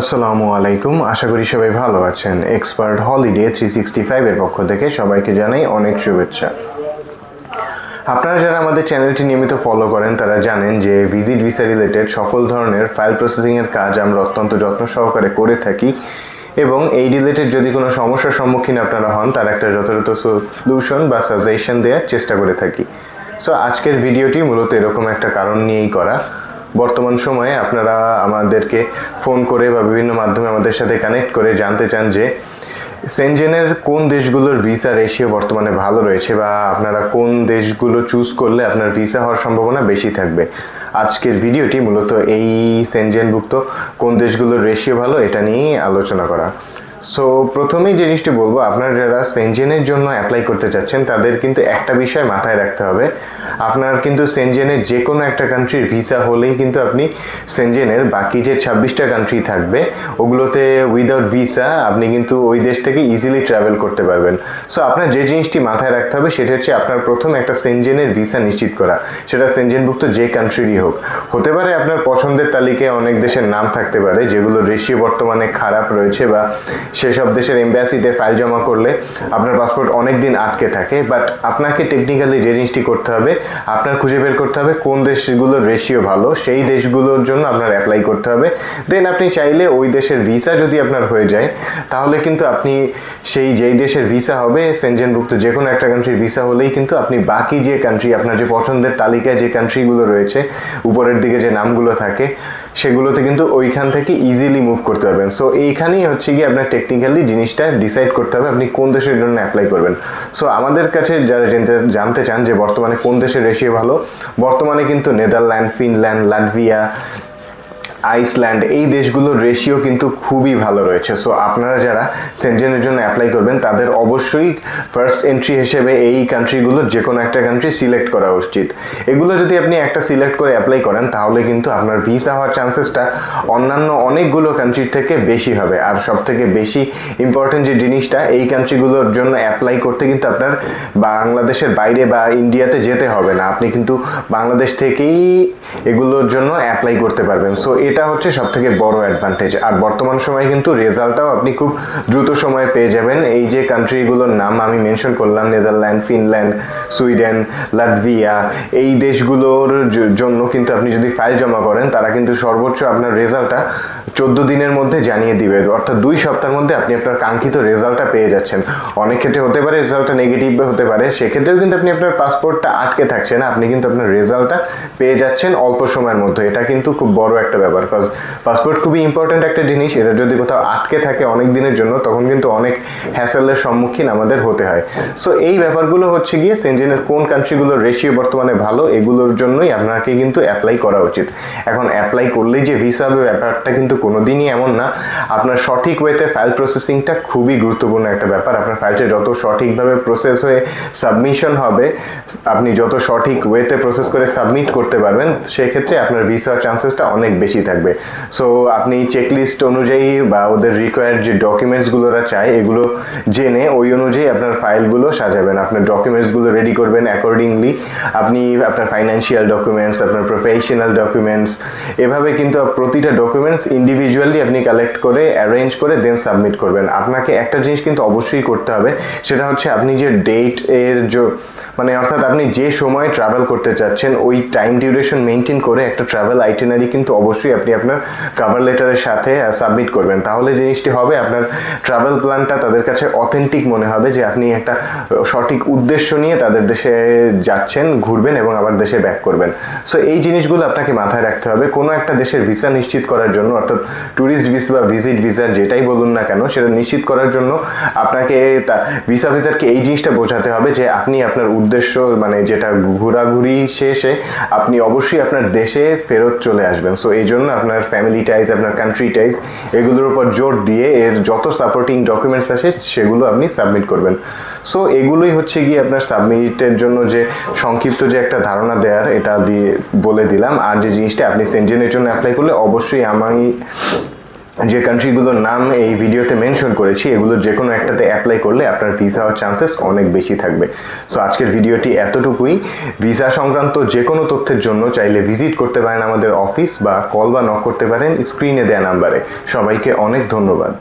আসসালামু আলাইকুম। আশা করি সবাই ভালো আছেন। এক্সপার্ট হলিডে থ্রি সিক্সটি ফাইভের পক্ষ থেকে সবাইকে জানাই অনেক শুভেচ্ছা। আপনারা যারা আমাদের চ্যানেলটি নিয়মিত ফলো করেন, তারা জানেন যে ভিজিট ভিসা রিলেটেড সকল ধরনের ফাইল প্রসেসিংয়ের কাজ আমরা অত্যন্ত যত্ন সহকারে করে থাকি এবং এই রিলেটেড যদি কোনো সমস্যার সম্মুখীন আপনারা হন, তার একটা যথাযথ সলিউশন বা সাজেশন দেওয়ার চেষ্টা করে থাকি। সো আজকের ভিডিওটি মূলত এরকম একটা কারণ নিয়েই করা। বর্তমান সময়ে আপনারা আমাদেরকে ফোন করে বা বিভিন্ন মাধ্যমে আমাদের সাথে কানেক্ট করে জানতে চান যে সেনজেনের কোন দেশগুলোর ভিসা রেশিও বর্তমানে ভালো রয়েছে বা আপনারা কোন দেশগুলো চুজ করলে আপনার ভিসা হওয়ার সম্ভাবনা বেশি থাকবে। আজকের ভিডিওটি মূলত এই সেনজেনভুক্ত কোন দেশগুলোর রেশিও ভালো এটা নিয়েই আলোচনা করা। সো প্রথমেই জিনিসটি বলব, আপনারা যারা সেনজেনের জন্য অ্যাপ্লাই করতে চাচ্ছেন, তাদের কিন্তু একটা বিষয় মাথায় রাখতে হবে। আপনার কিন্তু সেনজেনের যে কোনো একটা কান্ট্রির ভিসা হলেই কিন্তু আপনি সেনজেনের বাকি যে ছাব্বিশটা কান্ট্রি থাকবে, ওগুলোতে উইদাউট ভিসা আপনি কিন্তু ওই দেশ থেকে ইজিলি ট্রাভেল করতে পারবেন। সো আপনার যে জিনিসটি মাথায় রাখতে হবে, সেটা হচ্ছে আপনার প্রথম একটা সেনজেনের ভিসা নিশ্চিত করা। সেটা সেনজেনভুক্ত যে কান্ট্রিরই হোক। হতে পারে আপনার পছন্দের তালিকায় অনেক দেশের নাম থাকতে পারে যেগুলো রেশিও বর্তমানে খারাপ রয়েছে বা সেসব দেশের এম্বাসিতে ফাইল জমা করলে আপনার পাসপোর্ট অনেক দিন আটকে থাকে বাট আপনাকে টেকনিক্যালি যে জিনিসটি করতে হবে, আপনার খুঁজে বের করতে হবে কোন দেশগুলোর রেশিও ভালো, সেই দেশগুলোর জন্য আপনার অ্যাপ্লাই করতে হবে। দেন আপনি চাইলে ওই দেশের ভিসা যদি আপনার হয়ে যায়, তাহলে কিন্তু আপনি সেই যেই দেশের ভিসা হবে সেনজেনভুক্ত যে কোনো একটা কান্ট্রির ভিসা হলেই কিন্তু আপনি বাকি যে কান্ট্রি আপনার যে পছন্দের তালিকায় যে কান্ট্রিগুলো রয়েছে, উপরের দিকে যে নামগুলো থাকে সেগুলোতে কিন্তু ওইখান থেকে ইজিলি মুভ করতে পারবেন। সো এইখানেই হচ্ছে গিয়ে আপনার টেকনিক্যালি জিনিসটা ডিসাইড করতে হবে আপনি কোন দেশের জন্য অ্যাপ্লাই করবেন। সো আমাদের কাছে যারা জানতে- জানতে চান যে বর্তমানে কোন দেশের রেশিও ভালো, বর্তমানে কিন্তু নেদারল্যান্ড ফিনল্যান্ড লাটভিয়া আইসল্যান্ড, এই দেশগুলোর রেশিও কিন্তু খুবই ভালো রয়েছে। সো আপনারা যারা সেনজেনের জন্য অ্যাপ্লাই করবেন, তাদের অবশ্যই ফার্স্ট এন্ট্রি হিসেবে এই কান্ট্রিগুলোর যে কোনো একটা কান্ট্রি সিলেক্ট করা উচিত। এগুলো যদি আপনি একটা সিলেক্ট করে অ্যাপ্লাই করেন, তাহলে কিন্তু আপনার ভিসা হওয়ার চান্সেসটা অন্যান্য অনেকগুলো কান্ট্রির থেকে বেশি হবে। আর সব থেকে বেশি ইম্পর্টেন্ট যে জিনিসটা, এই কান্ট্রিগুলোর জন্য অ্যাপ্লাই করতে কিন্তু আপনার বাংলাদেশের বাইরে বা ইন্ডিয়াতে যেতে হবে না। আপনি কিন্তু বাংলাদেশ থেকেই এগুলোর জন্য অ্যাপ্লাই করতে পারবেন। সো এটা হচ্ছে সব থেকে বড় অ্যাডভান্টেজ আর বর্তমান সময়ে কিন্তু রেজাল্টটাও আপনি খুব দ্রুত সময়ে পেয়ে যাবেন। এই যে কান্ট্রিগুলোর নাম আমি মেনশন করলাম নেদারল্যান্ড ফিনল্যান্ড সুইডেন লাটভিয়া এই দেশগুলোর জন্য কিন্তু আপনি যদি ফাইল জমা করেন, তারা কিন্তু সর্বোচ্চ আপনার রেজাল্টটা চোদ্দ দিনের মধ্যে জানিয়ে দিবে। অর্থাৎ দুই সপ্তাহের মধ্যে আপনি আপনার কাঙ্ক্ষিত রেজাল্টটা পেয়ে যাচ্ছেন। অনেক ক্ষেত্রে হতে পারে রেজাল্টটা নেগেটিভ হতে পারে। সেক্ষেত্রেও কিন্তু আপনি আপনার পাসপোর্টটা আটকে থাকছে না। আপনি কিন্তু আপনার রেজাল্টটা পেয়ে যাচ্ছেন অল্প সময়ের মধ্যে। এটা কিন্তু খুব বড় একটা ব্যাপার। বিকজ পাসপোর্ট খুবই ইম্পর্ট্যান্ট একটা জিনিস। এটা যদি কোথাও আটকে থাকে অনেক দিনের জন্য, তখন কিন্তু অনেক হ্যাসেলের সম্মুখীন আমাদের হতে হয়। সো এই ব্যাপারগুলো হচ্ছে গিয়ে সেনজেনের কোন কান্ট্রিগুলোর রেশিও বর্তমানে ভালো, এগুলোর জন্যই আপনাকে কিন্তু অ্যাপ্লাই করা উচিত। এখন অ্যাপ্লাই করলেই যে ভিসা হবে, ব্যাপারটা কিন্তু কোনোদিনই এমন না। আপনার সঠিক ওয়েতে ফাইল প্রসেসিংটা খুবই গুরুত্বপূর্ণ একটা ব্যাপার। আপনার ফাইলটা যত সঠিকভাবে প্রসেস হয়ে সাবমিশন হবে, আপনি যত সঠিক ওয়েতে প্রসেস করে সাবমিট করতে পারবেন, সেক্ষেত্রে আপনার ভিসা চান্সেসটা অনেক বেশি থাকবে। সো আপনি চেকলিস্ট অনুযায়ী বা ওদের রিকোয়ার্ড যে ডকুমেন্টসগুলোরা চায়, এগুলো জেনে ওই অনুযায়ী আপনার ফাইলগুলো সাজাবেন। আপনার ডকুমেন্টসগুলো রেডি করবেন অ্যাকর্ডিংলি আপনি আপনার ফাইন্যান্সিয়াল ডকুমেন্টস আপনার প্রফেশনাল ডকুমেন্টস এভাবে কিন্তু প্রতিটা ডকুমেন্টস ইন্ডিভিজুয়ালি আপনি কালেক্ট করে অ্যারেঞ্জ করে দেন সাবমিট করবেন। আপনাকে একটা জিনিস কিন্তু অবশ্যই করতে হবে, সেটা হচ্ছে আপনি যে ডেট এর যে মানে অর্থাৎ আপনি যে সময় ট্রাভেল করতে চাচ্ছেন, ওই টাইম ডিউরেশন মেনটেন করে একটা ট্রাভেল আইটেনারি কিন্তু অবশ্যই আপনি আপনার কাভার লেটারের সাথে সাবমিট করবেন। তাহলে জিনিসটি হবে আপনার ট্রাভেল প্ল্যানটা তাদের কাছে অথেন্টিক মনে হবে যে আপনি একটা সঠিক উদ্দেশ্য নিয়ে তাদের দেশে যাচ্ছেন, ঘুরবেন এবং আবার দেশে ব্যাক করবেন। সো এই জিনিসগুলো আপনাকে মাথায় রাখতে হবে। কোনো একটা দেশের ভিসা নিশ্চিত করার জন্য, অর্থাৎ ট্যুরিস্ট ভিসা বা ভিজিট ভিসা যেটাই বলুন না কেন, সেটা নিশ্চিত করার জন্য আপনাকে ভিসা ভিসারকে এই জিনিসটা বোঝাতে হবে যে আপনি আপনার উদ্দেশ্য মানে যেটা ঘোরাঘুরি শেষে আপনি অবশ্যই আপনার দেশে ফেরত চলে আসবেন। সো এই জন্য আপনার ফ্যামিলি টাইজ আপনার কান্ট্রি টাইজ এগুলোর উপর জোর দিয়ে এর যত সাপোর্টিং ডকুমেন্টস আসে, সেগুলো আপনি সাবমিট করবেন। সো এগুলোই হচ্ছে গিয়ে আপনার সাবমিটের জন্য যে সংক্ষিপ্ত যে একটা ধারণা দেওয়ার এটা দিয়ে বলে দিলাম। আর যে জিনিসটা আপনি সেন্টেনের জন্য অ্যাপ্লাই করলে, অবশ্যই আমি যে কান্ট্রিগুলোর নাম এই ভিডিওতে মেনশন করেছি, এগুলোর যে কোনো একটাতে অ্যাপ্লাই করলে আপনার ভিসা হওয়ার চান্সেস অনেক বেশি থাকবে। সো আজকের ভিডিওটি এতটুকুই। ভিসা সংক্রান্ত যে কোনো তথ্যের জন্য চাইলে ভিজিট করতে পারেন আমাদের অফিস বা কল বা নক করতে পারেন স্ক্রিনে দেয়া নাম্বারে সবাইকে অনেক ধন্যবাদ।